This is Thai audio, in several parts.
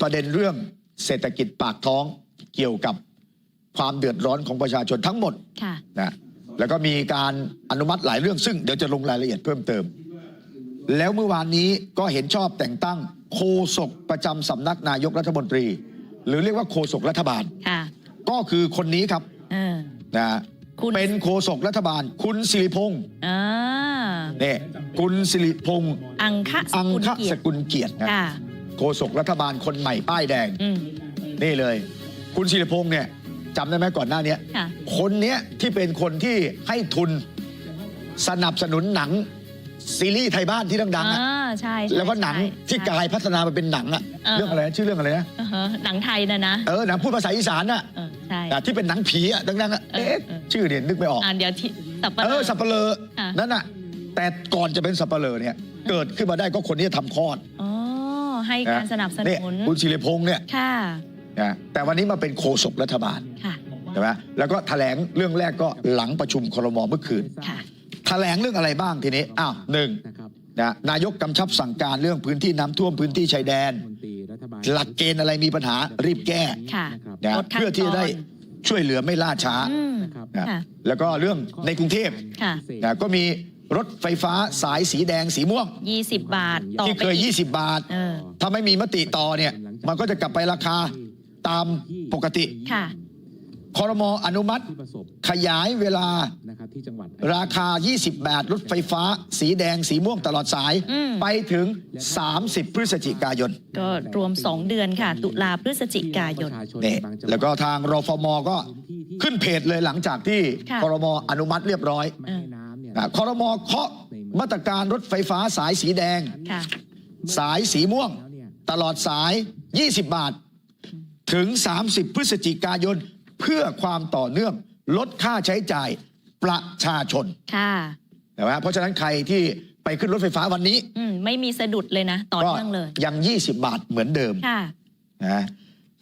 ประเด็นเรื่องเศรษฐกิจปากท้องเกี่ยวกับความเดือดร้อนของประชาชนทั้งหมดค่ะนะแล้วก็มีการอนุมัติหลายเรื่องซึ่งเดี๋ยวจะลงรายละเอียดเพิ่มเติม แล้วเมื่อวานนี้ก็เห็นชอบแต่งตั้งโฆษกประจำสำนักนายกรัฐมนตรี หรือเรียกว่าโฆษกรัฐบาลค่ะก็คือคนนี้ครับเออนะคุณเป็นโฆษกรัฐบาล คุณสิริพงษ์อ่าเนี่ยคุณสิริพงษ์อังคะสอังกุลคเกียสรติกุลเกียรตินะค่ะ โฆษกรัฐบาลคนใหม่ป้ายแดง อืม นี่เลย คุณสิริพงษ์เนี่ยจำได้ไหมก่อนหน้าเนี้ยค่ะ คนเนี้ยที่เป็นคนที่ให้ทุนสนับสนุนหนังซีรีส์ไทยบ้านที่ดังๆอะอ่าใช่ใช่แล้วก็หนังใช่ที่ใช่กลายพัฒนามาเป็นหนังอะเออเรื่องอะไรนะชื่อเรื่องอะไรนะอ่าฮะหนังไทยนะนะเออหนังพูดภาษาอีสานอะเออใช่ แต่ที่เป็นหนังผีอะดังๆอะเออเอ๊ะเออ ชื่อเนี่ยนึกไม่ออก อ่าเดี๋ยวที่สับปะเอรอด สับเปลอค่ะ นั่นอะแต่ก่อนจะเป็นสับเปลอเนี่ย เกิดขึ้นมาได้ก็คนที่ทำคลอด อ๋อ ให้การสนับสเนี่ยนุนคุณสิริพงษ์เนี่ยค่ะนะแต่วันนี้มาเป็นโฆษกรัฐบาลค่ะใช่ไหมแล้วก็แถลงเรื่องแรกก็หลังประชุมครมเมื่อคืนค่ะแถลงเรื่องอะไรบ้างทีนี้อ้าวหนึ่งนะครับนะนายกกำชับสั่งการเรื่องพื้นที่น้ำท่วมพื้นที่ชายแดนมนตรีรัฐบาลหลักเกณฑ์อะไรมีปัญหารีบแก้ค่ะนะลดขั้นเพื่อที่จะได้ตอนช่วยเหลือไม่ล่าช้าอืมนะครับนะค่ะแล้วก็เรื่องในกรุงเทพค่ะนะก็มี รถไฟฟ้าสายสีแดงสีม่วง 20 บาท ต่อที่ไปเคย อีก20 บาท เออ ถ้าไม่มีมติต่อเนี่ย มันก็จะกลับไปราคาตามปกติค่ะ คอรมออนุมัติ ที่ประสบขยายเวลานะครับที่จังหวัด ราคา 20 บาท รถไฟฟ้า สีแดงสีม่วงตลอดสาย อืม ไปถึง 30 พฤศจิกายน ก็รวม 2 เดือนค่ะ ตุลาพฤศจิกายนประชชนี่บางจังหวัดแล้วก็ทางรฟมก็ขึ้นเพจเลยหลังจากที่ค่ะ คอรมออนุมัติเรียบร้อยไม่ให้น้ำเนี่ยนะ คอรมอเคาะมาตรการรถไฟฟ้าสายสีแดง ค่ะ สายสีม่วงแล้วเนี่ยตลอดสาย 20 บาท ถึง 30 พฤศจิกายน เพื่อความต่อเนื่อง ลดค่าใช้จ่ายประชาชนค่ะ นะเพราะฉะนั้นใครที่ไปขึ้นรถไฟฟ้าวันนี้อืม ไม่มีสะดุดเลยนะ ต่อก็เนื่องเลย ยัง 20 บาทเหมือนเดิมค่ะ นะ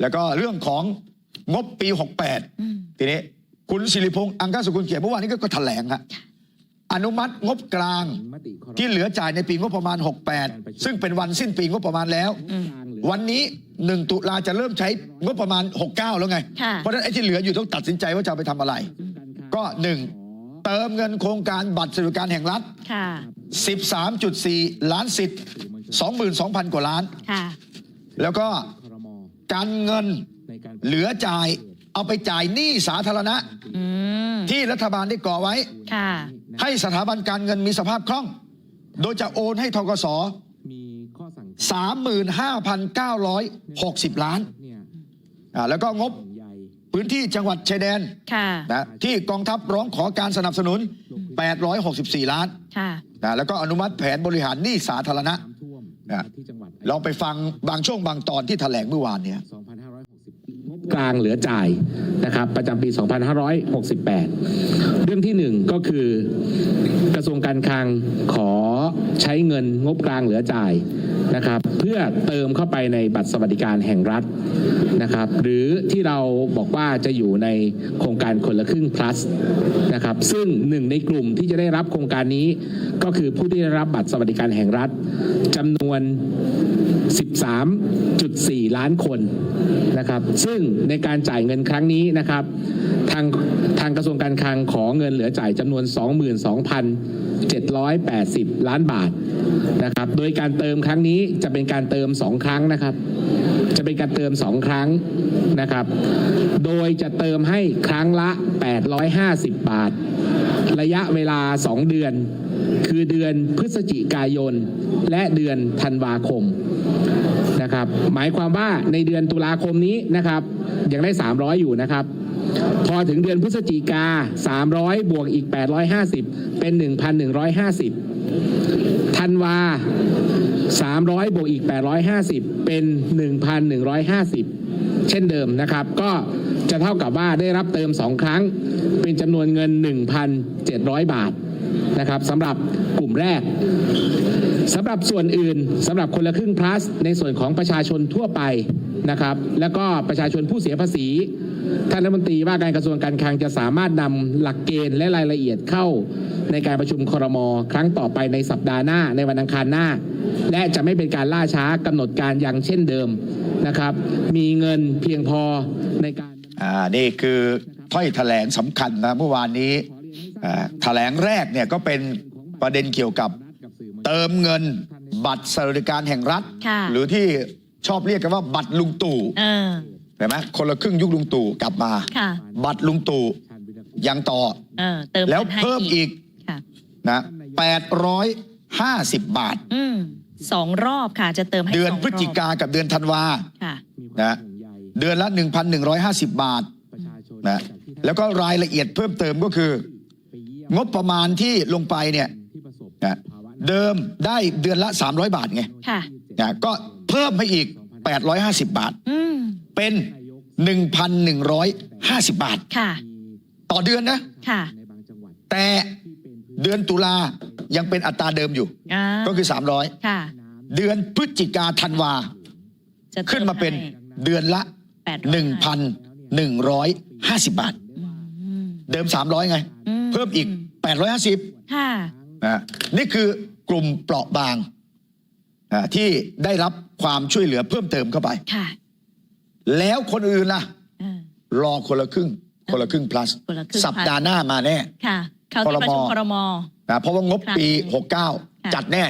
แล้วก็เรื่องของงบปีอืม68ทีนี้คุณสิริพงษ์อังคสกุลเกียรติเมื่อวานนี้ก็ก็แถลงฮะ อนุมัติงบกลางมติครมที่เหลือจ่ายในปีงบประมาณ 68 ซึ่งเป็นวันสิ้นปีงบประมาณแล้วอืมกลางเหลือวันนี้ 1 ตุลาจะเริ่มใช้งบประมาณ 69 แล้วไงค่ะเพราะฉะนั้นไอ้ที่เหลืออยู่ต้องตัดสินใจว่าจะเอาไปทำอะไรซึ่งการค้าก็หนึ่งเติมเงินโครงการบัตรสวัสดิการแห่งรัฐค่ะ13.4 ล้านสิทธิ์ 22,000 กว่าล้านค่ะแล้วก็ครมการเงินในการเหลือจ่ายเอาไปจ่ายหนี้สาธารณะอืมที่รัฐบาลได้ก่อไว้ค่ะ ให้สถาบันการเงินมีสภาพคล่อง โดยจะโอนให้ทกสมีข้อสั่ง35,960ล้านเนี่ยอ่าแล้วก็งบใหญ่พื้นที่จังหวัดชายแดนค่ะนะที่กองทัพร้องขอการสนับสนุน 864 ล้านค่ะนะแล้วก็อนุมัติแผนบริหารหนี้สาธารณะน้ำท่วมนะที่จังหวัดลองไปฟังบางช่วงบางตอนที่แถลงเมื่อวานเนี่ย2560งบ กลางเหลือจ่ายนะครับประจำปี 2568 เรื่องที่หนึ่งก็คือกระทรวงการคลังขอใช้เงินงบกลางเหลือจ่ายนะครับเพื่อเติมเข้าไปในบัตรสวัสดิการแห่งรัฐนะครับหรือที่เราบอกว่าจะอยู่ในโครงการคนละครึ่ง plus นะครับซึ่งหนึ่งในกลุ่มที่จะได้รับโครงการนี้ ก็คือผู้ที่ได้รับบัตรสวัสดิการแห่งรัฐจำนวน 13.4 ล้านคนนะครับ ซึ่งในการจ่ายเงินครั้งนี้นะครับ ทางทางกระทรวงการคลังขอเงินเหลือจ่ายจำนวน 22,780 ล้านบาทนะครับ โดยการเติมครั้งนี้จะเป็นการเติม 2 ครั้งนะครับ จะเป็นการเติม 2 ครั้งนะครับ โดยจะเติมให้ครั้งละ 850 บาท ระยะเวลา 2 เดือน คือเดือนพฤศจิกายน และเดือนธันวาคมนะครับหมายความว่าในเดือนตุลาคมนี้นะครับยังได้ 300 อยู่นะครับ พอถึงเดือนพฤศจิกา 300 บวกอีก 850 เป็น 1,150ธันวา 300 บวกอีก 850 เป็น 1,150 เช่นเดิมนะครับ ก็จะเท่ากับว่าได้รับเติม 2 ครั้ง เป็นจำนวนเงิน 1,700 บาท นะครับสำหรับกลุ่มแรกสำหรับส่วนอื่นสำหรับคนละครึ่ง plus ในส่วนของประชาชนทั่วไปนะครับ แล้วก็ประชาชนผู้เสียภาษีท่านรัฐมนตรีว่าการกระทรวงการคลังจะสามารถนำหลักเกณฑ์และรายละเอียดเข้าในการประชุมครม ครั้งต่อไปในสัปดาห์หน้าในวันอังคารหน้า และจะไม่เป็นการล่าช้ากำหนดการอย่างเช่นเดิมนะครับ มีเงินเพียงพอในการอ่านี่คือถ้อยแถลงสำคัญนะเมื่อวานนี้ แถลงแรกเนี่ยก็เป็นประเด็นเกี่ยวกับเติมเงินบัตรสวัสดิการแห่งรัฐค่ะหรือที่ชอบเรียกกันว่าบัตรลุงตู่เออเห็นไหมคนละครึ่งยุคลุงตู่กลับมาค่ะบัตรลุงตู่ยังต่อเออเติมแล้วงินให้เพิ่มอีกค่ะนะ850บาทอืมสองรอบค่ะจะเติมให้เดือนสงรบพฤศจิกากับเดือนธันวาค่ะนะเดือนละ1,150บาทนะแล้วก็รายละเอียดเพิ่มเติมก็คือ งบประมาณที่ลงไปเนี่ยนะเดิมได้เดือนละ 300 บาทไงค่ะนะก็เพิ่มให้อีก 850 บาท อืมเป็น 1,150 บาท ค่ะ ต่อเดือนนะ ค่ะแต่เดือนตุลายังเป็นอัตราเดิมอยู่ อ่าก็คือ ค่ะ 300 เดือนพฤศจิกาธันวา จะติขึ้นมาเป็นให้เดือนละ800 1,150 บาท อืมเดิม 300 ไง อืมเพิ่มอีก 850ค่ะ นะนี่คือกลุ่มเปราะบางอ่าที่ได้รับความช่วยเหลือเพิ่มเติมเข้าไป ค่ะแล้วคนอื่นล่ะ เออ รอคนละครึ่ง คนละครึ่ง plus คนละครึ่ง สัปดาห์หน้ามาแน่ ค่ะ เขาที่ประชุมครมครม นะเพราะว่างบปีค่ะ69 จัดแน่